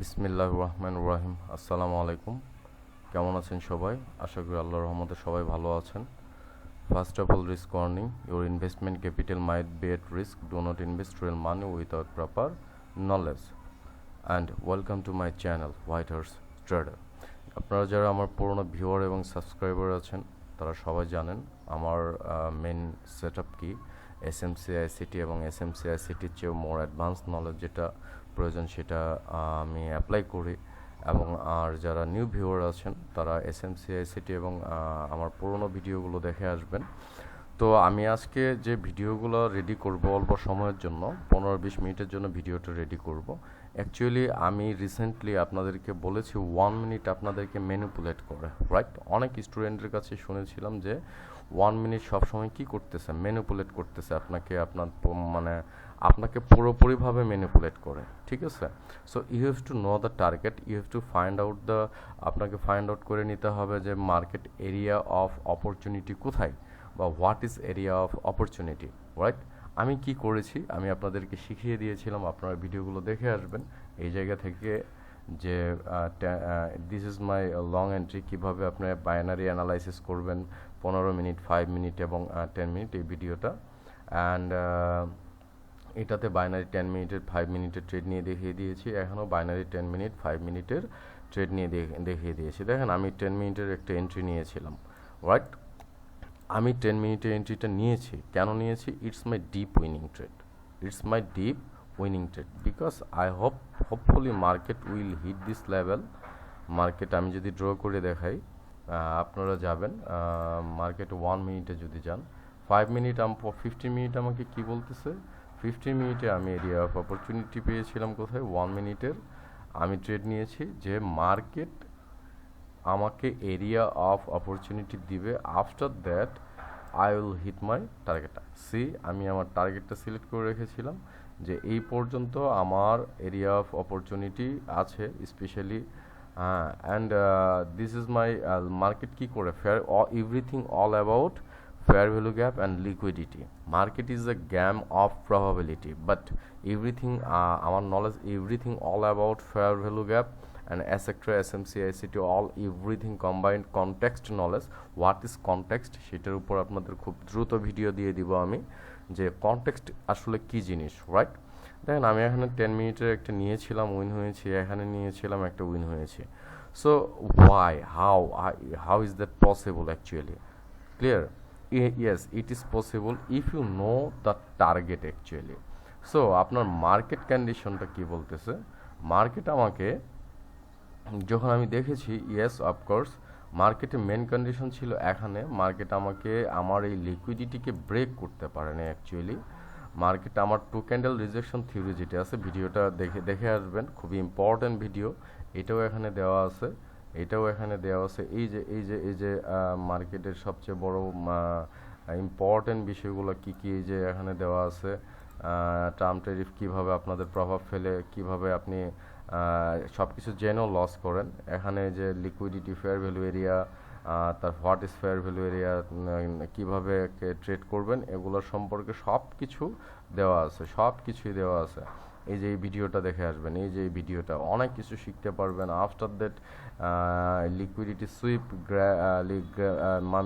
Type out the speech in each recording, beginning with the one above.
বিসমিল্লাহ রহমান রাহিম। আসসালামু আলাইকুম। কেমন আছেন সবাই? আশা করি আল্লাহ রহমতে সবাই ভালো আছেন। First of all risk warning your investment capital might be at risk do not invest real money without proper knowledge and welcome to my channel White Horse Trader আপনারা যারা আমার পুরনো ভিউয়ার এবং সাবস্ক্রাইবার আছেন, তারা সবাই জানেন আমার মেন সেট আপ কি? এস এম সি আইসিটি এবং এস এম সি আইসিটির চেয়েও মোর অ্যাডভান্স নলেজ যেটা প্রয়োজন সেটা আমি অ্যাপ্লাই করি এবং আর যারা নিউ ভিউয়ার আছেন, তারা এস এম সি আইসিটি এবং আমার পুরনো ভিডিওগুলো দেখে আসবেন। তো আমি আজকে যে ভিডিওগুলো রেডি করব অল্প সময়ের জন্য, পনেরো বিশ মিনিটের জন্য ভিডিওটা রেডি করব। অ্যাকচুয়ালি আমি রিসেন্টলি আপনাদেরকে বলেছি ওয়ান মিনিট আপনাদেরকে ম্যানিপুলেট করে রাইট অনেক স্টুডেন্টের কাছে শুনেছিলাম যে ওয়ান মিনিট সবসময় কী করতেছে? ম্যানিপুলেট করতেছে আপনাকে, আপনার মানে আপনাকে পুরোপুরিভাবে ম্যানিপুলেট করে, ঠিক আছে? So you have to know the target you have to find out the আপনাকে ফাইন্ড আউট করে নিতে হবে যে মার্কেট এরিয়া অফ অপরচুনিটি কোথায় বা what is area of opportunity right আমি কি করেছি? আমি আপনাদেরকে শিখিয়ে দিয়েছিলাম, আপনারা ভিডিওগুলো দেখে আসবেন। এই জায়গা থেকে যে this is my long entry কীভাবে আপনি বাইনারি অ্যানালাইসিস করবেন, পনেরো মিনিট ফাইভ মিনিট এবং টেন মিনিট এই ভিডিওটা। অ্যান্ড এটাতে বাইনারি টেন মিনিটের ফাইভ মিনিটের ট্রেড নিয়ে দেখিয়ে দিয়েছি। এখনও বাইনারি টেন মিনিট ফাইভ মিনিটের ট্রেড নিয়ে দেখে- দেখিয়ে দিয়েছি। দেখেন, আমি টেন মিনিটের একটা এন্ট্রি নিয়েছিলাম রাইট আমি টেন মিনিটের এন্ট্রিটা নিয়েছি। কেন নিয়েছি? It's my deep winning trade it's my deep winning trade because I hope hopefully market will hit this level market আমি যদি ড্র করে দেখাই আপনারা যাবেন মার্কেট ওয়ান মিনিটে যদি যান। Five minute um fifteen minute আমাকে কি বলতেছে? ফিফটিন মিনিটে আমি এরিয়া অফ অপরচুনিটি পেয়েছিলাম কোথায়? ওয়ান মিনিটের আমি ট্রেড নিয়েছি যে মার্কেট আমাকে এরিয়া অফ অপরচুনিটি দিবে। After that I will hit my target see আমি আমার টার্গেটটা সিলেক্ট করে রেখেছিলাম যে এই পর্যন্ত আমার এরিয়া অফ অপরচুনিটি আছে specially and this is my market কী করে? Fair everything all about fair value gap and liquidity market is a game of probability but everything uh, our knowledge everything all about fair value gap and sector smc ict all everything combined context knowledge what is context সেটার উপর আপনাদের খুব দ্রুত video দিয়ে দিব আমি যে context আসলে কি জিনিস রাইট দেখেন আমি এখানে টেন মিনিটের একটা নিয়েছিলাম উইন হয়েছে এখানে নিয়েছিলাম একটা উইন হয়েছে so why how how is that possible actually Ye- yes, it is possible if you know the target actually. So, আপনার মার্কেট কন্ডিশনটা কি বলতেছে? মার্কেট আমাকে, যখন আমি দেখেছি ইয়েস অফকোর্স মার্কেটে মেন কন্ডিশন ছিল এখানে। মার্কেট আমাকে, আমার এই লিকুইডিটিকে ব্রেক করতে পারে না অ্যাকচুয়ালি মার্কেট আমার টু ক্যান্ডেল রিজেকশন থিওরি যেটা আছে, ভিডিওটা দেখে দেখে আসবেন। খুবই ইম্পর্ট্যান্ট ভিডিও এটাও এখানে দেওয়া আছে। এটাও এখানে দেওয়া আছে। এই যে এই যে এই যে মার্কেটের সবচেয়ে বড় ইম্পর্ট্যান্ট বিষয়গুলো কি কি এই যে এখানে দেওয়া আছে? টার্ম টেরিফ কীভাবে আপনাদের প্রভাব ফেলে, কীভাবে আপনি সব কিছু জেনেও লস করেন। এখানে যে লিকুইডিটি ফেয়ার ভ্যালু এরিয়া তার what is fair value area কীভাবে ট্রেড করবেন, এগুলোর সম্পর্কে সব কিছু দেওয়া আছে সব কিছুই দেওয়া আছে। এই যে ভিডিওটা দেখে আসবেন, এই যে ভিডিওটা, অনেক কিছু শিখতে পারবেন। After that liquidity sweep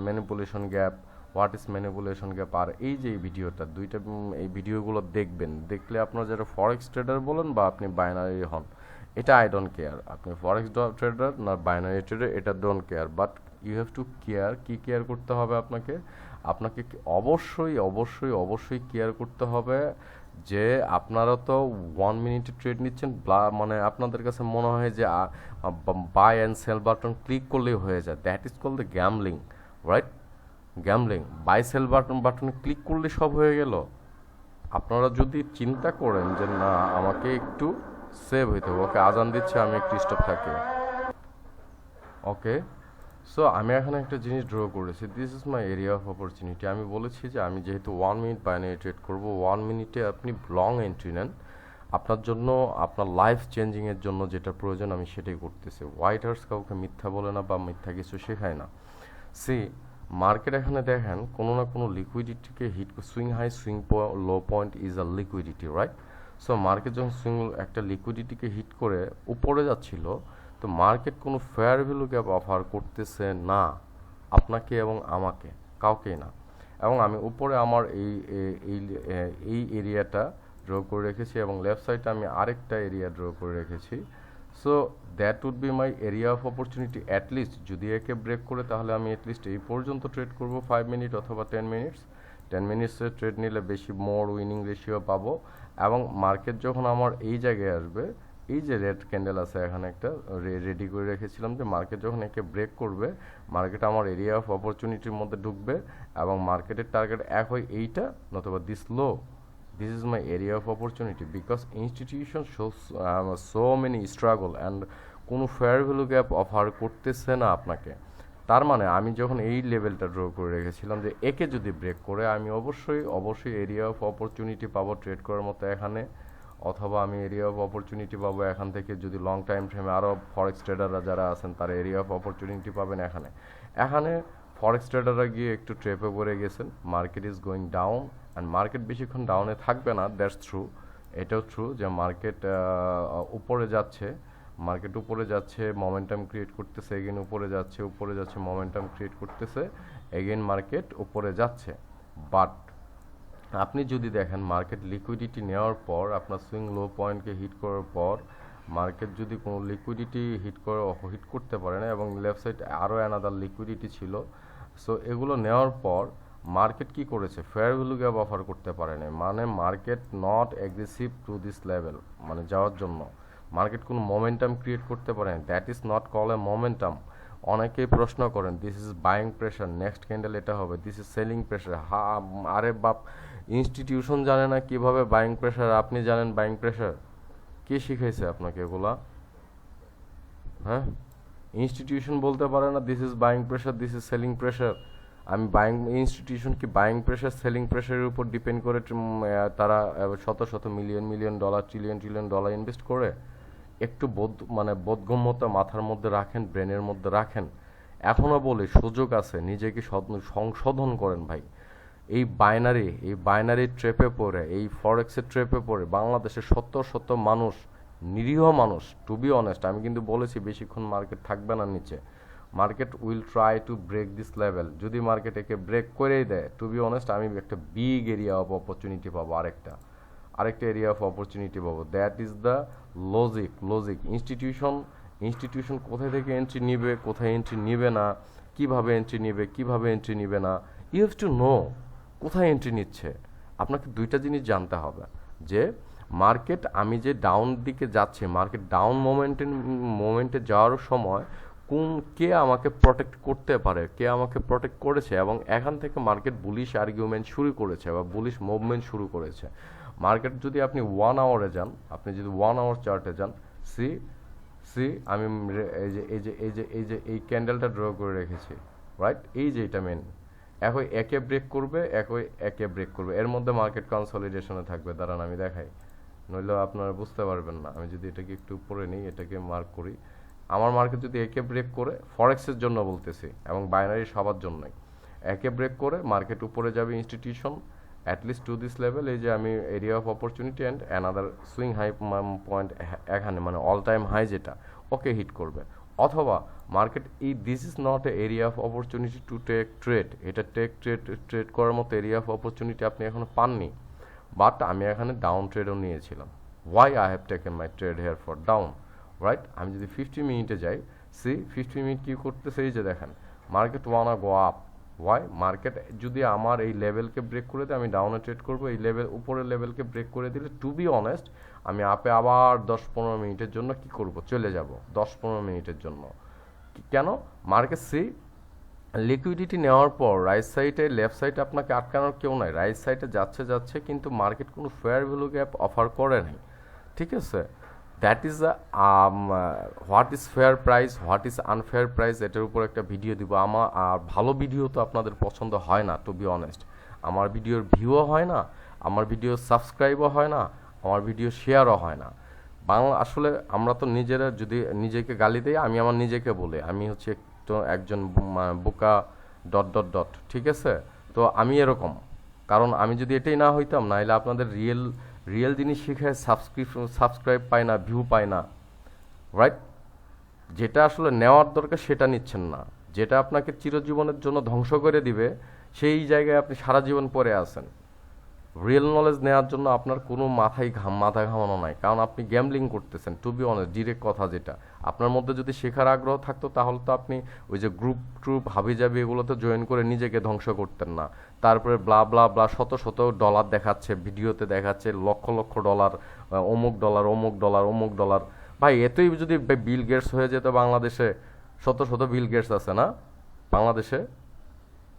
manipulation gap what is manipulation gap আর এই যে ভিডিওটা, দুইটা এই ভিডিওগুলো দেখবেন। দেখলে আপনার যারা ফরেক্স ট্রেডার বলেন বা আপনি বাইনারি হন, এটা আই ডোন্ট কেয়ার আপনি ফরেক্স ট্রেডার না বাইনারি ট্রেডার এটা don't care but you have to care কি কেয়ার করতে হবে আপনাকে? আপনাকে অবশ্যই অবশ্যই অবশ্যই কেয়ার করতে হবে যে আপনারা তো ওয়ান মিনিটে ট্রেড নিচ্ছেন মানে আপনাদের কাছে মনে হয় যে buy and sell button click করলেই হয়ে যায়। That is call the gambling right gambling buy sell button বাটনে ক্লিক করলে সব হয়ে গেল। আপনারা যদি চিন্তা করেন যে, না, আমাকে একটু সেভ হইতে হবে। ওকে, আজান দিচ্ছে, আমি একটু স্টপ থাকি। ওকে? সো আমি এখানে একটা জিনিস ড্র করেছি। This is my area of opportunity আমি বলেছি যে আমি যেহেতু ওয়ান মিনিট বাইনারি ট্রেড করব ওয়ান মিনিটে আপনি লং এন্ট্রি নেন। আপনার জন্য, আপনার লাইফ চেঞ্জিংয়ের জন্য যেটা প্রয়োজন, আমি সেটাই করতেছি। হোয়াইট হার্স কাউকে মিথ্যা বলে না বা মিথ্যা কিছু শেখায় না। সি মার্কেট এখানে দেখেন, কোনো না কোনো লিকুইডিটিকে hit swing high swing low point is a liquidity right so market যখন সুইং একটা লিকুইডিটিকে হিট করে, উপরে যাচ্ছিল তো মার্কেট কোনো ফেয়ার ভ্যালু গ্যাপ অফার করতেছে না, আপনাকে এবং আমাকে, কাউকেই না। এবং আমি উপরে আমার এই এই এরিয়াটা ড্র করে রেখেছি এবং লেফট সাইডে আমি আরেকটা এরিয়া ড্র করে রেখেছি। So that would be my area of opportunity at least যদি একে ব্রেক করে তাহলে আমি অ্যাটলিস্ট এই পর্যন্ত ট্রেড করব ফাইভ মিনিট অথবা টেন মিনিটস টেন মিনিটসের ট্রেড নিলে বেশি মোর উইনিং রেশিও পাবো। এবং মার্কেট যখন আমার এই জায়গায় আসবে এই যে রেড ক্যান্ডেল আছে এখানে একটা রেডি করে রেখেছিলাম যে মার্কেট যখন একে ব্রেক করবে মার্কেট আমার এরিয়া অফ অপরচুনিটির মধ্যে ঢুকবে এবং মার্কেটের টার্গেট এক হয় এইটা নতুবা this low is my area of opportunity because institution shows um, so many struggle and কোনো ফেয়ার ভ্যালু গ্যাপ অফার করতেছে না আপনাকে। তার মানে আমি যখন এই লেভেলটা ড্র করে রেখেছিলাম যে একে যদি ব্রেক করে আমি অবশ্যই অবশ্যই এরিয়া অফ অপরচুনিটি পাবো ট্রেড করার মতো এখানে। অথবা আমি এরিয়া অফ অপরচুনিটি পাবো এখান থেকে যদি লং টাইম ফ্রেমে আরও ফরেক্স ট্রেডাররা যারা আছেন, তারা এরিয়া অফ অপরচুনিটি পাবেন এখানে। এখানে ফরেক্স ট্রেডাররা গিয়ে একটু ট্রেপে পড়ে গেছেন। Market is going down and market বেশিক্ষণ ডাউনে থাকবে না দ্যাটস থ্রু এটাও থ্রু যে মার্কেট উপরে যাচ্ছে মার্কেট উপরে যাচ্ছে মোমেন্টাম ক্রিয়েট করতেছে এগেন উপরে যাচ্ছে উপরে যাচ্ছে মোমেন্টাম ক্রিয়েট করতেছে এগেন মার্কেট উপরে যাচ্ছে। বাট আপনি যদি দেখেন মার্কেট লিকুইডিটি নেওয়ার পর, আপনার সুইং লো পয়েন্টকে হিট করার পর মার্কেট যদি কোনো লিকুইডিটি হিট করে হিট করতে পারে না এবং লেফট সাইড আরও অ্যানাদার লিকুইডিটি ছিল সো এগুলো নেওয়ার পর মার্কেট কি করেছে? ফেয়ার ভ্যালু গ্যাপ অফার করতে পারে না মানে market not aggressive to this level মানে যাওয়ার জন্য। মার্কেট কোনো মোমেন্টাম ক্রিয়েট করতে পারে না that is not call a momentum অনেকেই প্রশ্ন করেন this is buying pressure next candle এটা হবে দিস ইজ সেলিং প্রেশার হা, আরে বাপ ইনস্টিটিউশন জানে না কীভাবে বাইং প্রেশার আপনি জানেন বাইং প্রেশার কে শিখাইছে আপনাকে এগুলা? হ্যাঁ? ইনস্টিটিউশন বলতে পারে না this is buying pressure this is selling pressure আমি বাইং ইনস্টিটিউশন কি বাইং প্রেশার সেলিং প্রেশারের উপর ডিপেন্ড করে তারা শত শত million million dollar trillion trillion dollar invest করে, একটু বোধ মানে বোধগম্যতা মাথার মধ্যে রাখেন ব্রেনের মধ্যে রাখেন। এখনও বলি, সুযোগ আছে, নিজেকে সংশোধন করেন ভাই। এই বাইনারি এই বাইনারি ট্রেপে পড়ে, এই ফরেক্সের ট্রেপে পড়ে বাংলাদেশের শত শত মানুষ, নিরীহ মানুষ টু বি অনেস্ট আমি কিন্তু বলেছি বেশিক্ষণ মার্কেট থাকবে না নিচে। Market will try to break this level যদি মার্কেট একে ব্রেক করেই দেয় টু বি অনেস্ট আমি একটা বিগ এরিয়া অফ অপরচুনিটি পাবো আরেকটা। আরেকটা এরিয়া অফ অপরচুনিটি পাবো। That is the logic logic institution institution কোথায় থেকে এন্ট্রি নিবে, কোথায় এন্ট্রি নিবে না, কীভাবে এন্ট্রি নিবে, কীভাবে এন্ট্রি নিবে না ইউ হ্যাভ টু নো কোথায় এন্ট্রি নিচ্ছে? আপনাকে দুইটা জিনিস জানতে হবে। যে মার্কেট আমি যে ডাউন দিকে যাচ্ছি মার্কেট ডাউন মোমেন্টে মোমেন্টে যাওয়ার সময় কোন, কে আমাকে প্রোটেক্ট করতে পারে, কে আমাকে প্রোটেক্ট করেছে এবং এখান থেকে মার্কেট বুলিশ আর্গুমেন্ট শুরু করেছে বা বুলিশ মুভমেন্ট শুরু করেছে। মার্কেট যদি আপনি ওয়ান আওয়ারে যান, আপনি যদি ওয়ান আওয়ার চার্টে যান সি সি আমি এই যে এই যে এই যে এই যে, এই ক্যান্ডেলটা ড্র করে রেখেছি রাইট এই যে এটা মেন একই একে ব্রেক করবে, একই একে ব্রেক করবে। এর মধ্যে মার্কেট কনসলিডেশনে থাকবে। দাঁড়ান, আমি দেখাই। নইলে আপনারা বুঝতে পারবেন না। আমি যদি এটাকে একটু উপরে নিই, এটাকে মার্ক করি। আমার মার্কেট যদি একে ব্রেক করে ফরেক্সের জন্য বলতেছি, এবং বাইনারি সবার জন্যই। একে ব্রেক করে মার্কেট উপরে যাবে institution at least to this level এই যে আমি area of opportunity and another swing high point এখানে মানে অল টাইম হাই যেটা, ওকে হিট করবে। অথবা মার্কেট, এই this is not a area of opportunity to take trade এটা টেক ট্রেড ট্রেড করার মতো এরিয়া অফ অপরচুনিটি আপনি এখনও পাননি। বাট আমি এখানে ডাউন ট্রেডও নিয়েছিলাম। Why I have taken my trade here for down right আমি যদি ফিফটি মিনিটে যাই সি ফিফটি মিনিট কী করতেছে? এই যে দেখেন market won't go up why market যদি আমার এই লেভেলকে ব্রেক করে দেয়, আমি ডাউনে ট্রেড করব। এই লেভেল উপরের লেভেলকে ব্রেক করে দিলে টু বি অনেস্ট আমি আপে আবার দশ পনেরো মিনিটের জন্য কি করব? চলে যাব দশ পনেরো মিনিটের জন্য। কেন? মার্কেট সি লিকুইডিটি নেওয়ার পর রাইট সাইডে লেফট সাইডে আপনাকে আটকানোর কেউ নাই। রাইট সাইডে যাচ্ছে যাচ্ছে, কিন্তু মার্কেট কোনো ফেয়ার ভ্যালু গ্যাপ অফার করে নাই। ঠিক আছে? That is what is fair price what is unfair price এটার উপর একটা ভিডিও দিব। আমার আর ভালো ভিডিও তো আপনাদের পছন্দ হয় না টু বি অনেস্ট আমার ভিডিওর ভিউও হয় না, আমার ভিডিও সাবস্ক্রাইবও হয় না আমার ভিডিও শেয়ারও হয় না। বাংলা, আসলে আমরা তো নিজেরা যদি নিজেকে গালি দেই, আমি আমার নিজেকে বলি। আমি হচ্ছে একটু একজন বোকা ডট ডট ডট ঠিক আছে? তো আমি এরকম। কারণ আমি যদি এটাই না হইতাম নাহলে আপনাদের রিয়েল রিয়েল জিনিস শিখে সাবস্ক্রিপশন সাবস্ক্রাইব পায় না ভিউ পায় না। রাইট যেটা আসলে নেওয়ার দরকার, সেটা নিচ্ছেন না। যেটা আপনাকে চিরজীবনের জন্য ধ্বংস করে দিবে, সেই জায়গায় আপনি সারা জীবন পরে আছেন। রিয়েল নলেজ নেওয়ার জন্য আপনার কোনো মাথায় ঘাম মাথা ঘামানো নাই। কারণ আপনি গ্যামলিং করতেছেন টু বি অনেস্ট ডিরেক্ট কথা যেটা। আপনার মধ্যে যদি শেখার আগ্রহ থাকতো, তাহলে তো আপনি ওই যে গ্রুপ ট্রুপ হাবি জাবি এগুলোতে জয়েন করে নিজেকে ধ্বংস করতেন না। তারপরে ব্লা ব্লা ব্লা শত শত ডলার দেখাচ্ছে, ভিডিওতে দেখাচ্ছে, লক্ষ লক্ষ ডলার অমুক ডলার অমুক ডলার অমুক ডলার ভাই, এতই যদি বিল গেটস হয়ে যেত বাংলাদেশে, শত শত বিল গেটস আছে না বাংলাদেশে?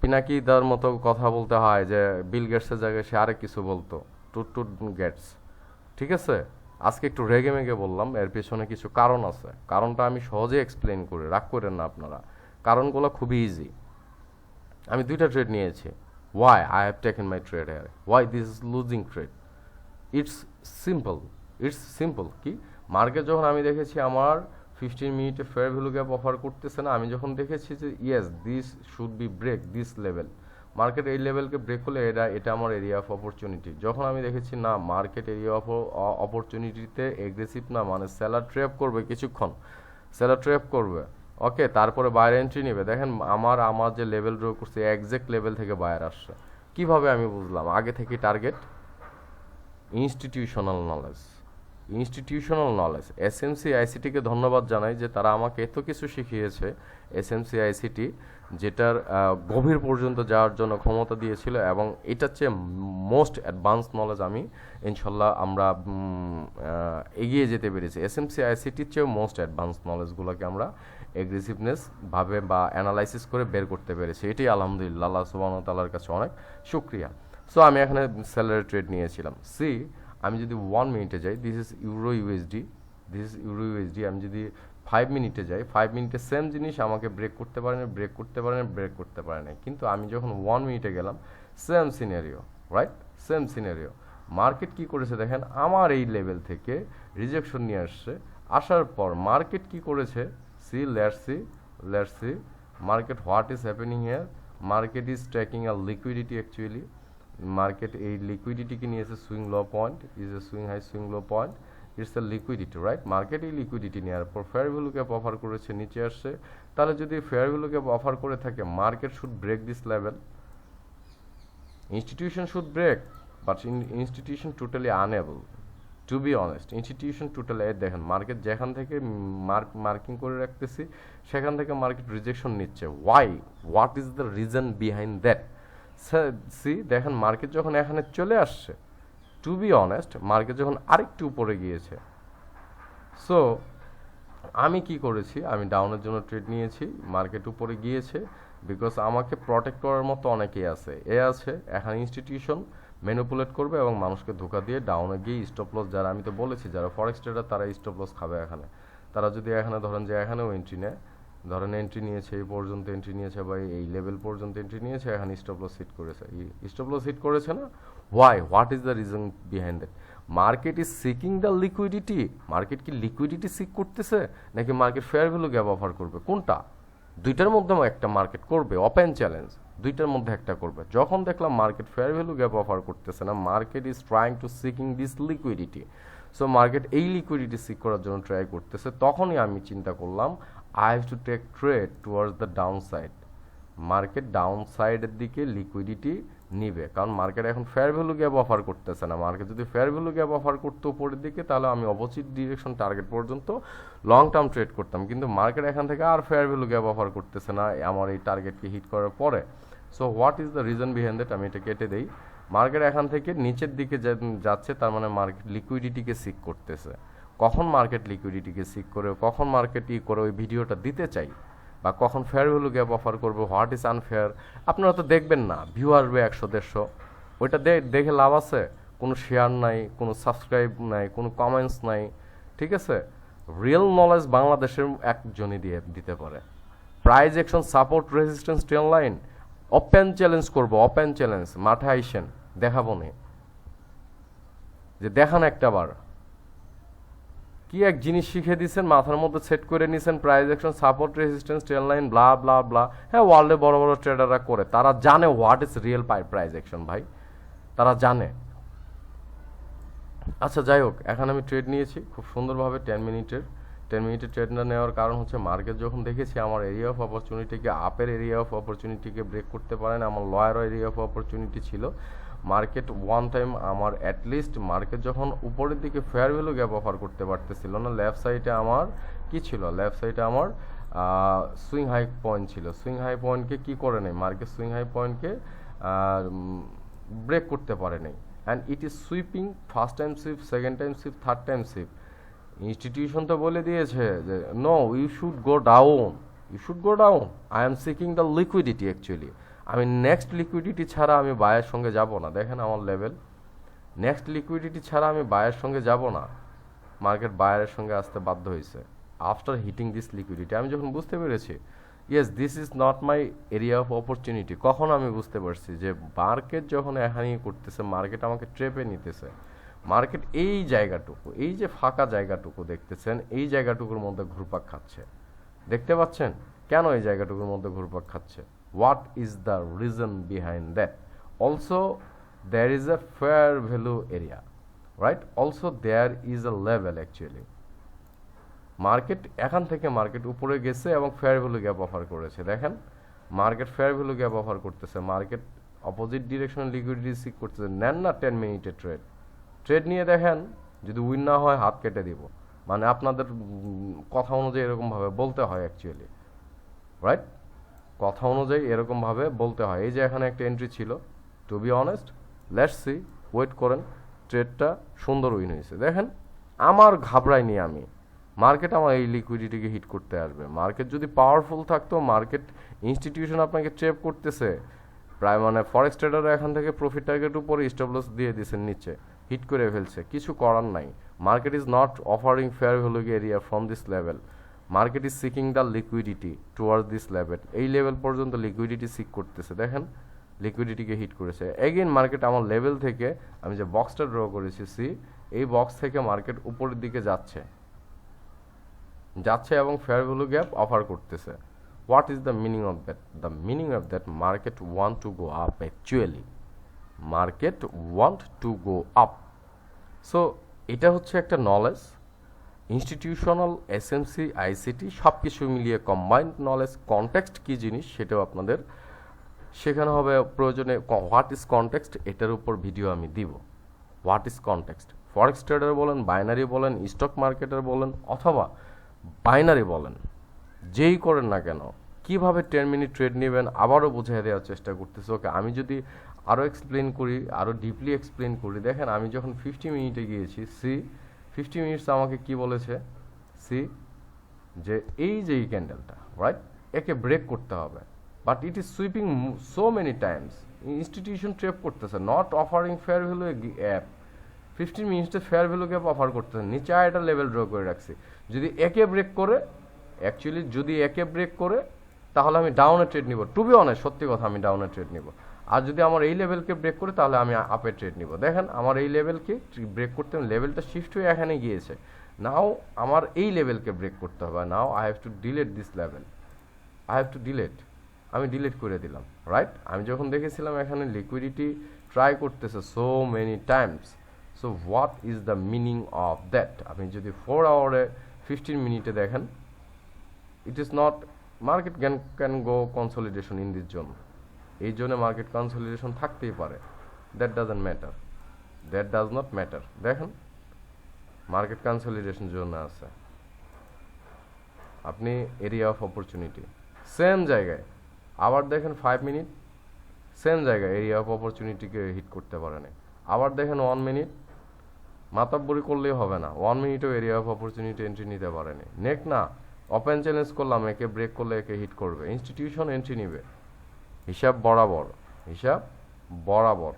পিনাকি দার মতো কথা বলতে হয় যে বিল গেটসের জায়গায় সে আরেক কিছু বলতো। টুট টুট গেটস। ঠিক আছে? আজকে একটু রেগে মেগে বললাম, এর পেছনে কিছু কারণ আছে। কারণটা আমি সহজে এক্সপ্লেন করি। রাগ করেন না আপনারা। কারণগুলো খুবই ইজি আমি দুইটা ট্রেড নিয়েছি। Why I have taken my trade here why this is losing trade it's simple it's simple কি? মার্কেট যখন আমি দেখেছি আমার ফিফটিন মিনিটে ফেয়ার ভ্যালু গ্যাপ অফার করতেছে না, আমি যখন দেখেছি যে yes this should be break this level market এই লেভেলকে ব্রেক হলে এটা এটা আমার এরিয়া অফ অপরচুনিটি যখন আমি দেখেছি, না মার্কেট এরিয়া অফ অপরচুনিটিতে এগ্রেসিভ না মানে সেলার ট্র্যাপ করবে কিছুক্ষণ সেলার ট্র্যাপ করবে ওকে তারপরে বাইরে এন্ট্রি নেবে। দেখেন, আমার আমার যে লেভেল ড্র করছে একজ্যাক্ট লেভেল থেকে বাইরে আসছে। কীভাবে আমি বুঝলাম? আগে থেকে target institutional knowledge institutional knowledge S M SMC আইসিটিকে ধন্যবাদ জানাই যে তারা আমাকে এত কিছু শিখিয়েছে এস এম এসএমসি আইসিটি যেটার গভীর পর্যন্ত যাওয়ার জন্য ক্ষমতা দিয়েছিল এবং এটার চেয়ে মোস্ট অ্যাডভান্স নলেজ আমি ইনশাল্লাহ আমরা এগিয়ে যেতে পেরেছি। এসএমসি আইসিটির চেয়েও মোস্ট অ্যাডভান্স নলেজগুলোকে আমরা এগ্রেসিভনেস ভাবে বা অ্যানালাইসিস করে বের করতে পেরেছি। এটাই আলহামদুলিল্লাহ, আল্লাহ সুবহানাহু ওয়া কাছে অনেক শুক্রিয়া। সো আমি এখানে স্যালারি ট্রেড নিয়েছিলাম। সি আমি যদি ওয়ান মিনিটে যাই this is euro USD this is euro USD আমি যদি ফাইভ মিনিটে যাই ফাইভ মিনিটে সেম জিনিস আমাকে ব্রেক করতে পারে না ব্রেক করতে পারে না ব্রেক করতে পারে না কিন্তু আমি যখন ওয়ান মিনিটে গেলাম same scenario right same scenario market কি করেছে দেখেন, আমার এই লেভেল থেকে রিজেকশন নিয়ে আসছে। আসার পর মার্কেট কি করেছে? See let's let's market what is happening here market is tracking uh liquidity actually market এই লিকুইডিটিকে নিয়েছে swing low point is a swing high swing low point it's a liquidity right market এই liquidity নেওয়ার পর fair value cap offer করেছে, নিচে আসছে, তাহলে যদি ফেয়ার ভ্যালু ক্যাপ অফার করে থাকে market should break this level institution should break but institution totally unable to be honest institution totally দেখেন মার্কেট যেখান থেকে মার্ক মার্কিং করে রাখতেছি, সেখান থেকে মার্কেট রিজেকশন নিচ্ছে। Why what is the reason behind that see দেখেন মার্কেট যখন এখানে চলে আসছে টু বি অনেস্ট মার্কেট যখন আরেকটু উপরে গিয়েছে সো আমি কি করেছি, আমি ডাউনের জন্য ট্রেড নিয়েছি মার্কেট উপরে গিয়েছে বিকজ আমাকে প্রটেক্ট করার মতো অনেকেই আছে। এ আছে, এখানে ইনস্টিটিউশন ম্যানিপুলেট করবে এবং মানুষকে ধোকা দিয়ে ডাউনে গিয়ে স্টপ লস যারা, আমি তো বলেছি, যারা ফরেক্স ট্রেডার তারা স্টপ লস খাবে এখানে। তারা যদি এখানে, ধরেন যে এখানেও এন্ট্রি নেয় ধরেন এন্ট্রি নিয়েছে এই পর্যন্ত এন্ট্রি নিয়েছে বা এই লেভেল পর্যন্ত এন্ট্রি নিয়েছে, এখন স্টপ লস হিট করেছে। স্টপ লস হিট করেছে না? Why what is the reason behind that market is seeking the liquidity market কি লিকুইডিটি সিক করতেছে, নাকি market fair value gap offer করবে? কোনটা? দুইটার মধ্যে একটা মার্কেট করবে ওপেন চ্যালেঞ্জ দুইটার মধ্যে একটা করবে। যখন দেখলাম market fair value gap offer করতেছে না market is trying to seeking this liquidity so market এই লিকুইডিটি সিক করার জন্য ট্রাই করতেছে। তখনই আমি চিন্তা করলাম I have to take trade towards the down side market down সাইডের দিকে লিকুইডিটি নিবে। কারণ মার্কেট এখন ফেয়ার ভ্যালু গ্যাপ অফার করতেছে না। মার্কেট যদি ফেয়ার ভ্যালু গ্যাপ অফার করতো উপরের দিকে, তাহলে আমি অপোজিট ডিরেকশন টার্গেট পর্যন্ত লং টার্ম ট্রেড করতাম। কিন্তু মার্কেট এখান থেকে আর ফেয়ার ভ্যালু গ্যাপ অফার করতেছে না। আমার এই টার্গেটকে হিট করার পরে। So what is the reason behind that আমি এটা কেটে দিই। মার্কেট এখান থেকে নিচের দিকে যাচ্ছে, তার মানে মার্কেট লিকুইডিটিকে সিক করতেছে। কখন মার্কেট লিকুইডিটিকে সিক করে, কখন মার্কেট ই করে ওই ভিডিওটা দিতে চাই, বা কখন ফেয়ার ভ্যালু গ্যাপ অফার করবে হোয়াট ইজ আনফেয়ার আপনারা তো দেখবেন না ভিউ আসবে একশো, দেড়শো, ওইটা দেখে লাভ আছে, কোনো শেয়ার নাই, কোনো সাবস্ক্রাইব নাই, কোনো কমেন্টস নাই, ঠিক আছে? রিয়েল নলেজ বাংলাদেশের একজনই দিয়ে দিতে পারে। Price action support resistance trend line open challenge করব ওপেন চ্যালেঞ্জ মাঠে আইসেন, দেখাবো নি। যে দেখান একটা বার কি এক জিনিস শিখে দিয়েছেন মাথার মধ্যে সেট করে নিয়েছেন price action support resistance trend line blah blah blah হ্যাঁ ওয়ার্ল্ডে বড় বড় ট্রেডাররা করে। তারা জানে what is real price action ভাই। তারা জানে। আচ্ছা যাই হোক, এখন আমি ট্রেড নিয়েছি। খুব সুন্দরভাবে টেন মিনিটের টেন মিনিটের ট্রেডটা নেওয়ার কারণ হচ্ছে মার্কেট যখন দেখেছি, আমার এরিয়া অফ অপরচুনিটিকে আপের এরিয়া অফ অপরচুনিটিকে ব্রেক করতে পারে না আমার লয়ারও এরিয়া অফ অপরচুনিটি ছিল। মার্কেট ওয়ান টাইম আমার অ্যাটলিস্ট মার্কেট যখন উপরের দিকে ফেয়ার ভ্যালু গ্যাপ অফার করতে পারতেছিল না লেফট সাইডে আমার কি ছিল? লেফট সাইডে আমার সুইং হাই পয়েন্ট ছিল। সুইং হাই পয়েন্টকে কি করে নেই মার্কেট সুইং হাই পয়েন্টকে ব্রেক করতে পারে নাই। And it is sweeping first time sweep second time sweep third time sweep institution তো বলে দিয়েছে যে no you should go down you should go down I am seeking the liquidity actually আমি next liquidity ছাড়া আমি বায়ের সঙ্গে যাব না। দেখেন আমার লেভেল নেক্সট লিকুইডিটি ছাড়া আমি বায়ের সঙ্গে যাব না। মার্কেট বায়ারের সঙ্গে আসতে বাধ্য হয়েছে। আফটার হিটিং দিস লিকুইডিটি আমি যখন বুঝতে পেরেছি yes this is not my area of opportunity কখন আমি বুঝতে পারছি যে মার্কেট যখন এখানে করতেছে মার্কেট আমাকে ট্রেপে নিতেছে। মার্কেট এই জায়গাটুকু, এই যে ফাঁকা জায়গাটুকু দেখতেছেন, এই জায়গাটুকুর মধ্যে ঘুরপাক খাচ্ছে। দেখতে পাচ্ছেন? কেন এই জায়গাটুকুর মধ্যে ঘুরপাক খাচ্ছে? What is the reason behind that also there is a fair value area right also there is uh level actually market এখান থেকে মার্কেট উপরে গেছে এবং ফেয়ার ভ্যালু গ্যাপ অফার করেছে। দেখেন market fair value gap offer করতেছে। Market opposite ডিরেকশনে liquidity seek করতেছে। নেন না টেন মিনিটের ট্রেড ট্রেড নিয়ে দেখেন, যদি উইন না হয়, হাত কেটে দিব। মানে আপনাদের কথা অনুযায়ী এরকমভাবে বলতে হয় অ্যাকচুয়ালি রাইট কথা অনুযায়ী এরকমভাবে বলতে হয়। এই যে এখানে একটা এন্ট্রি ছিল to be honest let's see wait করেন ট্রেডটা সুন্দর উইন হয়েছে। দেখেন, আমার ঘাবড়াইনি আমি। মার্কেট আমার এই লিকুইডিটিকে হিট করতে আসবে। মার্কেট যদি পাওয়ারফুল থাকতো মার্কেট ইনস্টিটিউশন আপনাকে ট্রেপ করতেছে, প্রায় মানে ফরেক্স ট্রেডার এখান থেকে প্রফিট টার্গেট উপরে স্টপলস দিয়ে দিয়েছেন নিচে হিট করে ফেলছে। কিছু করার নাই। Market is not offering fair value area from this level market is seeking the liquidity toward this level এই লেভেল পর্যন্ত লিকুইডিটি সিক করতেছে। দেখেন লিকুইডিটিকে হিট করেছে। এগেইন মার্কেট আমার লেভেল থেকে আমি যে বক্সটা ড্র করেছি সি এই বক্স থেকে মার্কেট উপরের দিকে যাচ্ছে। যাচ্ছে এবং ফেয়ার ভ্যালু গ্যাপ অফার করতেছে। What is the meaning of that the meaning of that market want to go up actually market want to go up so এটা হচ্ছে একটা নলেজ ইনস্টিটিউশনাল এসএমসি আইসিটি সব কিছু মিলিয়ে কম্বাইন্ড নলেজ কনটেক্সট কী জিনিস সেটাও আপনাদের সেখানে হবে। প্রয়োজনে হোয়াট ইজ কনটেক্সট এটার উপর ভিডিও আমি দিব। What is context forex trader বলেন বাইনারি বলেন স্টক মার্কেটার বলেন, অথবা বাইনারি বলেন, যেই করেন না কেন, কীভাবে টেন মিনিট ট্রেড নেবেন আবারও বুঝিয়ে দেওয়ার চেষ্টা করতেছি। ওকে, আমি যদি আরও এক্সপ্লেন করি, আরও ডিপলি এক্সপ্লেন করি, দেখেন আমি যখন ফিফটি মিনিটে গিয়েছি সি ফিফটি মিনিটস আমাকে কি বলেছে? সি যে এই যে এই ক্যান্ডেলটা রাইট একে ব্রেক করতে হবে। But it is sweeping so many times institution trap করতেছে। Not offering fair value gap fifteen মিনিটসে fair value gap offer করতেছে। নিচে একটা লেভেল ড্র করে রাখছি। যদি একে ব্রেক করে অ্যাকচুয়ালি যদি একে ব্রেক করে, তাহলে আমি ডাউনে ট্রেড নিব। টু বি অনেস্ট সত্যি কথা, আমি ডাউনে ট্রেড নিব। আর যদি আমার এই লেভেলকে ব্রেক করে, তাহলে আমি আপে ট্রেড নিব। দেখেন, আমার এই লেভেলকে ব্রেক করতে লেভেলটা শিফট হয়ে এখানে গিয়েছে। নাও আমার এই লেভেলকে ব্রেক করতে হবে। Now I have to delete this level I have to delete আমি ডিলেট করে দিলাম রাইট আমি যখন দেখেছিলাম এখানে লিকুইডিটি ট্রাই করতেছে so many times so what is the meaning of that আপনি যদি ফোর আওয়ারে ফিফটিন মিনিটে দেখেন it is not market can can go consolidation in this zone এই জন্য মার্কেট কনসলিডেশন থাকতেই পারে। That doesn't matter that does not matter দেখেন মার্কেট কনসলিডেশন জন্য আছে। আপনি এরিয়া অফ অপরচুনিটি সেম জায়গায়। আবার দেখেন ফাইভ মিনিট সেম জায়গায় এরিয়া অফ অপরচুনিটিকে হিট করতে পারেনি। আবার দেখেন ওয়ান মিনিট মাতাব্বরি করলেই হবে না। ওয়ান মিনিটও এরিয়া অফ অপরচুনিটি এন্ট্রি নিতে পারেনি। নেক না ওপেন চ্যালেঞ্জ করলাম, একে ব্রেক করলে একে হিট করবে। ইনস্টিটিউশন এন্ট্রি নিবে। হিসাব বরাবর হিসাব বরাবর।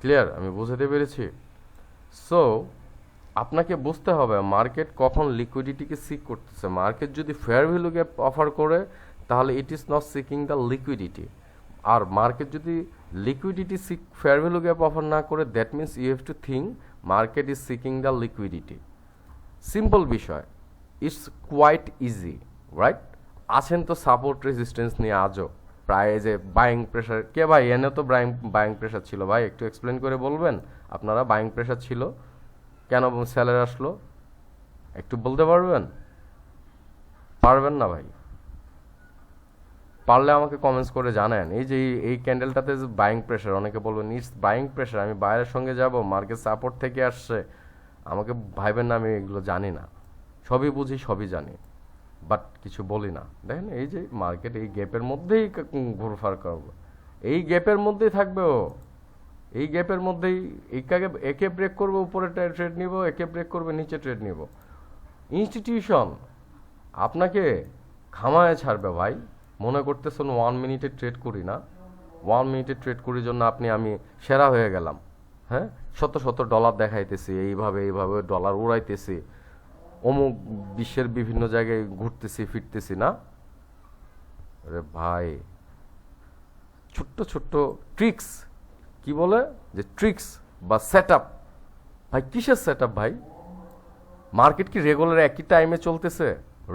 ক্লিয়ার আমি বুঝাতে পেরেছি? সো আপনাকে বুঝতে হবে মার্কেট কখন লিকুইডিটিকে সিক করতেছে। মার্কেট যদি ফেয়ার ভ্যালু গ্যাপ অফার করে, তাহলে it is not seeking the liquidity R market যদি liquidity seek fair value gap offer না করে that means you have to think market is seeking the liquidity simple বিষয়. It's quite easy right আছেন তো support resistance নিয়ে আজও। প্রায় যে বাইং প্রেশার কে ভাই, এনে তো বাইং বাইং প্রেশার ছিল ভাই, একটু এক্সপ্লেন করে বলবেন? আপনারা বাইং প্রেশার ছিল? কেন স্যালারি আসলো? একটু বলতে পারবেন? পারবেন না ভাই। পারলে আমাকে কমেন্টস করে জানেন। এই যে এই- এই ক্যান্ডেলটাতে যে বাইং প্রেশার অনেকে বলবেন ইটস বাইং প্রেশার আমি বাইরের সঙ্গে যাব মার্কেট সাপোর্ট থেকে আসছে। আমাকে ভাইবেন না, আমি এগুলো জানি না। সবই বুঝি, সবই জানি। বাট কিছু বলি না। দেখেন এই যে মার্কেট এই গ্যাপের মধ্যেই ঘুরফার করবে। এই গ্যাপের মধ্যেই থাকবে ও। এই গ্যাপের মধ্যেই একে একে ব্রেক করবে, উপরে ট্রেড নিব, একে ব্রেক করবে, নিচে ট্রেড নিব। ইনস্টিটিউশন আপনাকে খামায় ছাড়বে ভাই। মনে করতেছেন ওয়ান মিনিটে ট্রেড করি না। ওয়ান মিনিটে ট্রেড করি জন্য আপনি, আমি সেরা হয়ে গেলাম। হ্যাঁ? শত শত ডলার দেখাইতেছি, এইভাবে এইভাবে ডলার উড়াইতেছি। অমুক বিশ্বের বিভিন্ন জায়গায় ঘুরতেছি, ফিরতেছি না। আরে ভাই, ছোট্ট ছোট্ট ট্রিক্স কি বলে? যে ট্রিক্স বা সেট আপ ভাই, কিসের সেট আপ ভাই? মার্কেট কি রেগুলার একই টাইমে চলতেছে?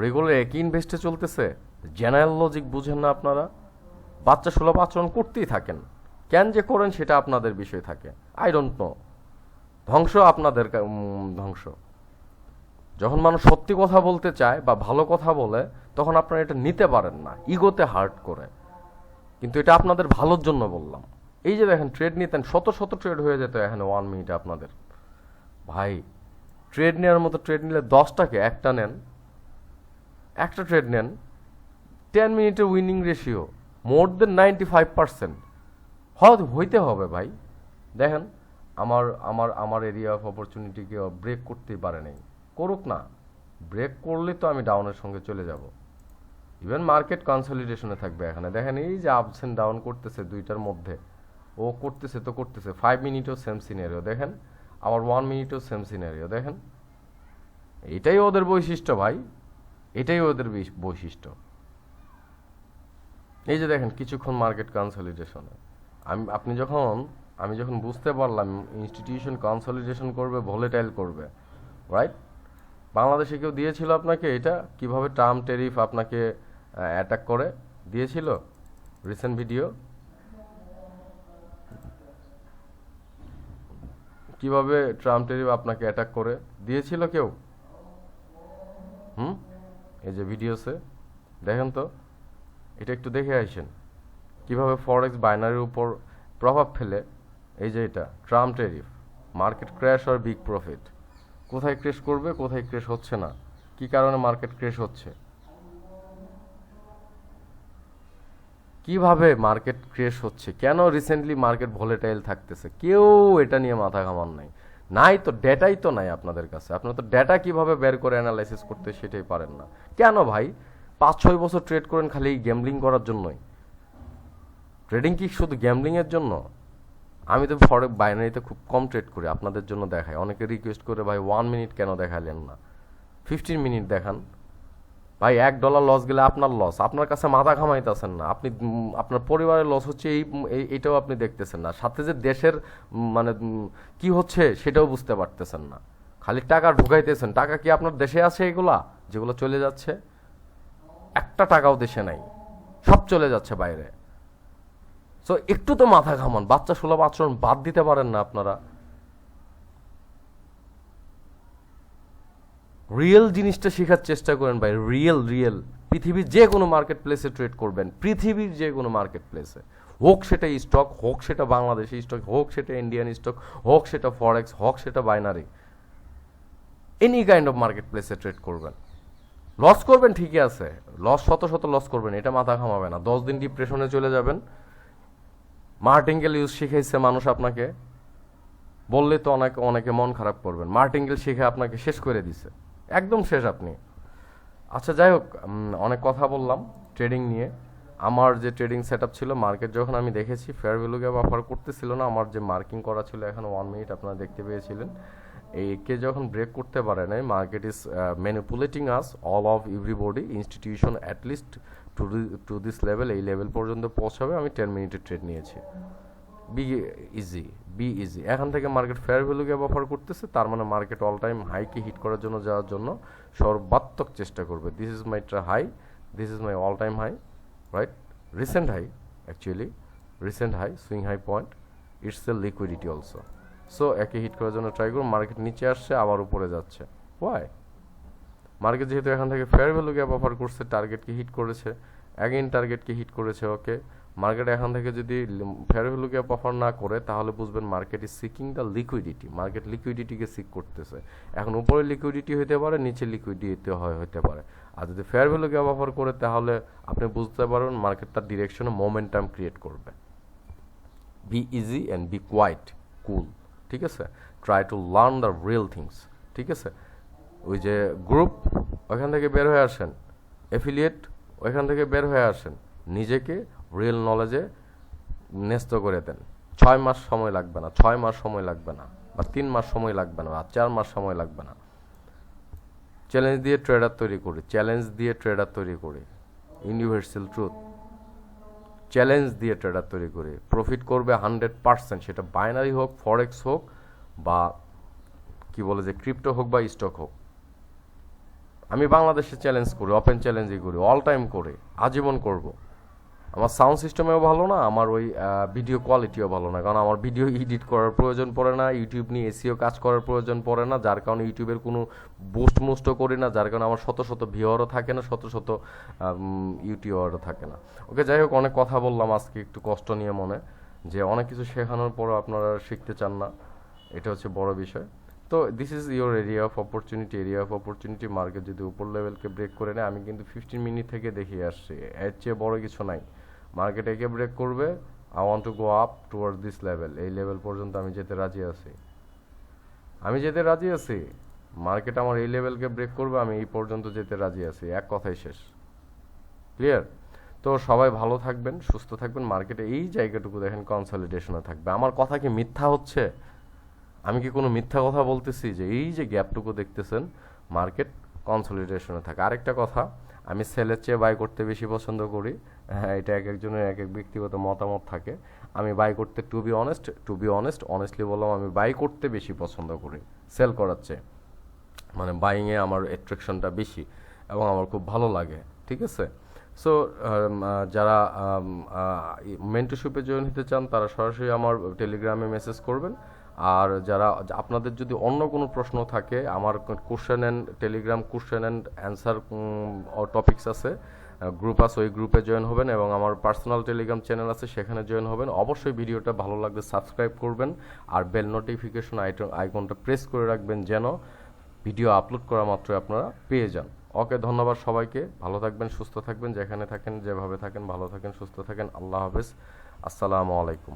রেগুলার একই ইনভেস্টে চলতেছে? জেনারেল লজিক বুঝেন না আপনারা? বাচ্চা সুলভ আচরণ করতেই থাকেন। কেন যে করেন সেটা আপনাদের বিষয় থাকে। আই ডোন্ট নো ধ্বংস আপনাদের ধ্বংস। যখন মানুষ সত্যি কথা বলতে চায় বা ভালো কথা বলে, তখন আপনারা এটা নিতে পারেন না, ইগোতে হার্ট করে। কিন্তু এটা আপনাদের ভালোর জন্য বললাম। এই যে দেখেন, ট্রেড নিতেন, শত শত ট্রেড হয়ে যেত এখানে ওয়ান মিনিটে আপনাদের। ভাই, ট্রেড নেওয়ার মতো ট্রেড নিলে দশটাকে একটা নেন, একটা ট্রেড নেন টেন মিনিটের winning ratio more than ninety five percent হইতে হবে ভাই। দেখেন, আমার আমার আমার এরিয়া অফ অপরচুনিটিকে ব্রেক করতেই পারে নাই। করুক না ব্রেক করলে তো আমি ডাউনের সঙ্গে চলে যাব। ইভেন মার্কেট কনসলিডেশনে থাকবে এখানে। দেখেন এই যে আপস এন্ড ডাউন করতেছে দুইটার মধ্যে। ও করতেছে, তো করতেছে। ফাইভ মিনিটও সেম সিনারিও দেখেন। আবার ওয়ান মিনিটও সেম সিনারিও দেখেন। এটাই ওদের বৈশিষ্ট্য ভাই। এটাই ওদের বৈশিষ্ট্য। এই যে দেখেন, কিছুক্ষণ মার্কেট কনসলিডেশনে আমি, আপনি যখন আমি যখন বুঝতে পারলাম ইনস্টিটিউশন কনসলিডেশন করবে ভোলেটাইল করবে রাইট বাংলাদেশে কেউ দিয়েছিল আপনাকে এটা? কীভাবে টার্ম টেরিফ আপনাকে অ্যাটাক করে? দিয়েছিল? রিসেন্ট ভিডিও কীভাবে ট্রাম্প টেরিফ আপনাকে অ্যাটাক করে? দিয়েছিল কেউ? হুম? এই যে ভিডিওসে দেখেন তো, এটা একটু দেখে আসেন। কীভাবে ফরেক্স বাইনারির উপর প্রভাব ফেলে? এই যে এটা, ট্রাম্প টেরিফ মার্কেট ক্র্যাশ আর বিগ প্রফিট কোথায় ক্রেশ করবে, কোথায় ক্রেশ হচ্ছে না? কি কারণে মার্কেট ক্রেশ হচ্ছে? কীভাবে মার্কেট ক্রেশ হচ্ছে? কেন রিসেন্টলি মার্কেট ভোলেটাইল থাকতেছে? কেউ এটা নিয়ে মাথা ঘামান নাই। নাই তো ডেটাই তো নাই আপনাদের কাছে। আপনারা তো ডেটা কীভাবে বের করে অ্যানালাইসিস করতে সেটাই পারেন না। কেন ভাই? পাঁচ, ছয় বছর ট্রেড করেন খালি গ্যামলিং করার জন্যই। ট্রেডিং কি শুধু গ্যামলিংয়ের জন্য? আমি তো ফরে বাইনারিতে খুব কম ট্রেড করি, আপনাদের জন্য দেখাই। অনেকে রিকোয়েস্ট করে, ভাই ওয়ান মিনিট কেন দেখালেন না? ফিফটিন মিনিট দেখান। ভাই, এক ডলার লস গেলে আপনার লস আপনার কাছে মাথা ঘামাইতেছেন না। আপনি আপনার পরিবারের লস হচ্ছে এই এই- এইটাও আপনি দেখতেছেন না। সাথে যে দেশের মানে কি হচ্ছে সেটাও বুঝতে পারতেছেন না। খালি টাকা ঢুকাইতেছেন। টাকা কি আপনার দেশে আছে এগুলা? যেগুলো চলে যাচ্ছে? একটা টাকাও দেশে নাই। সব চলে যাচ্ছে বাইরে। সো একটু তো মাথা ঘামান। বাচ্চা সুলভ আচরণ বাদ দিতে পারেন না আপনারা। রিয়েল জিনিসটা শেখার চেষ্টা করেন ভাই রিয়েল রিয়েল পৃথিবীর যে কোনো মার্কেট প্লেসে ট্রেড করবেন। পৃথিবীর যে কোনো মার্কেট প্লেসে হোক সেটা স্টক হোক সেটা বাংলাদেশি স্টক হোক সেটা ইন্ডিয়ান স্টক হোক সেটা ফরেক্স হোক সেটা binary any kind of market প্লেসে ট্রেড করবেন। লস করবেন ঠিকই আছে। লস শত শত লস করবেন, এটা মাথা ঘামাবে না। দশ দিন ডিপ্রেশনে চলে যাবেন। মার্টিঙ্গেল ইউজ শিখাইছে মানুষ আপনাকে, বললে তো অনেকে অনেকে মন খারাপ করবেন। মার্টিঙ্গেল শিখে আপনাকে শেষ করে দিছে। একদম শেষ আপনি। আচ্ছা যাই হোক অনেক কথা বললাম ট্রেডিং নিয়ে। আমার যে ট্রেডিং সেট ছিল, মার্কেট যখন আমি দেখেছি, ফেয়ার ভ্যালু গ্যাপ অফার করতেছিল না, আমার যে মার্কিং করা ছিল এখন ওয়ান মিনিট আপনারা দেখতে পেয়েছিলেন। এইকে যখন ব্রেক করতে পারে নাই, market is manipulating us all of everybody institution at least to to this level এই লেভেল পর্যন্ত পৌঁছাবে, আমি টেন মিনিটের ট্রেড নিয়েছি। বি ইজি বি ইজি এখান থেকে মার্কেট ফেয়ার ভ্যালুকে অফার করতেছে, তার মানে মার্কেট অল টাইম হাইকে হিট করার জন্য যাওয়ার জন্য সর্বাত্মক চেষ্টা করবে। This is my ট্রা high this is my all time high right recent high actually recent high swing high point it's a liquidity also so একে হিট করার জন্য ট্রাই করুন মার্কেট নিচে আসছে, আবার উপরে যাচ্ছে। ওয়াই মার্কেট যেহেতু এখান থেকে ফেয়ার ভ্যালু গ্যাপ অফার করছে টার্গেটকে হিট করেছে অ্যাগেন টার্গেটকে হিট করেছে ওকে মার্কেট এখান থেকে যদি ফেয়ার ভ্যালু গ্যাপ অফার না করে, তাহলে বুঝবেন market is seeking the liquidity market লিকুইডিটিকে seek করতেছে। এখন উপরে লিকুইডিটি হইতে পারে, নিচে লিকুইডিটি হয় হতে পারে। আর যদি ফেয়ার ভ্যালু গ্যাপ অফার করে, তাহলে আপনি বুঝতে পারবেন মার্কেট তার ডিরেকশনে মোমেন্টাম ক্রিয়েট করবে। Be easy and be quite cool ঠিক আছে? Try to learn the real things ঠিক আছে? ওই যে গ্রুপ ওইখান থেকে বের হয়ে আসেন। অ্যাফিলিয়েট ওইখান থেকে বের হয়ে আসেন। নিজেকে রিয়েল নলেজে ন্যস্ত করে দেন। ছয় মাস সময় লাগবে না, ছয় মাস সময় লাগবে না, বা তিন মাস সময় লাগবে না, বা চার মাস সময় লাগবে না। চ্যালেঞ্জ দিয়ে ট্রেডার তৈরি করি চ্যালেঞ্জ দিয়ে ট্রেডার তৈরি করি ইউনিভার্সাল ট্রুথ চ্যালেঞ্জ দিয়ে ট্রেডার তৈরি করি প্রফিট করবে হান্ড্রেড পার্সেন্ট সেটা বাইনারি হোক ফরেক্স হোক, বা কি বলে যে ক্রিপ্টো হোক বা স্টক হোক। আমি বাংলাদেশে চ্যালেঞ্জ করি ওপেন চ্যালেঞ্জই করি অল টাইম করে, আজীবন করব। আমার সাউন্ড সিস্টেমেও ভালো না, আমার ওই ভিডিও কোয়ালিটিও ভালো না, কারণ আমার ভিডিও এডিট করার প্রয়োজন পড়ে না ইউটিউব নিয়ে এসিও কাজ করার প্রয়োজন পড়ে না, যার কারণে ইউটিউবের কোনো বুস্ট মুস্টও করি না, যার কারণে আমার শত শত ভিওয়ারও থাকে না, শত শত ইউটিউবারও থাকে না। ওকে, যাই হোক, অনেক কথা বললাম আজকে, একটু কষ্ট নিয়ে মনে, যে অনেক কিছু শেখানোর পরও আপনারা শিখতে চান না, এটা হচ্ছে বড় বিষয়। তো this is your area of opportunity area of opportunity market যদি উপর লেভেলকে ব্রেক করে নেয়, আমি কিন্তু ফিফটিন মিনিট থেকে দেখিয়ে আসছি। এর চেয়ে বড় কিছু নাই। মার্কেট একে ব্রেক করবে I want to go up toward this level এই লেভেল পর্যন্ত আমি যেতে রাজি আছি। আমি যেতে রাজি আছি। মার্কেট আমার এই লেভেলকে ব্রেক করবে, আমি এই পর্যন্ত যেতে রাজি আছি। এক কথাই শেষ। ক্লিয়ার তো সবাই ভালো থাকবেন, সুস্থ থাকবেন। মার্কেটে এই জায়গাটুকু দেখেন কনসলিডেশনে থাকবে। আমার কথা কি মিথ্যা হচ্ছে? আমি কি কোনো মিথ্যা কথা বলতেছি যে এই যে গ্যাপটুকু দেখতেছেন, মার্কেট কনসলিডেশনে থাকে। আরেকটা কথা, আমি সেলের চেয়ে বাই করতে বেশি পছন্দ করি। হ্যাঁ এটা এক একজনের এক এক ব্যক্তিগত মতামত থাকে। আমি বাই করতে to be honest to be honest honestly বললাম, আমি বাই করতে বেশি পছন্দ করি সেল করার চেয়ে। মানে বাইংয়ে আমার অ্যাট্রাকশনটা বেশি এবং আমার খুব ভালো লাগে, ঠিক আছে? সো যারা মেন্টরশিপে জয়েন হতে চান, তারা সরাসরি আমার টেলিগ্রামে মেসেজ করবেন। আর যারা, আপনাদের যদি অন্য কোনো প্রশ্ন থাকে, আমার question and Telegram question and answer topics আছে গ্রুপ আছে, ওই গ্রুপে জয়েন হবেন এবং আমার পার্সোনাল টেলিগ্রাম চ্যানেল আছে, সেখানে জয়েন হবেন। অবশ্যই ভিডিওটা ভালো লাগলে সাবস্ক্রাইব করবেন আর বেল নোটিফিকেশন আইকনটা প্রেস করে রাখবেন যেন ভিডিও আপলোড করা মাত্র আপনারা পেয়ে যান। ওকে ধন্যবাদ সবাইকে। ভালো থাকবেন, সুস্থ থাকবেন, যেখানে থাকেন, যেভাবে থাকেন, ভালো থাকেন, সুস্থ থাকেন। আল্লাহ হাফেজ। আসসালামু আলাইকুম।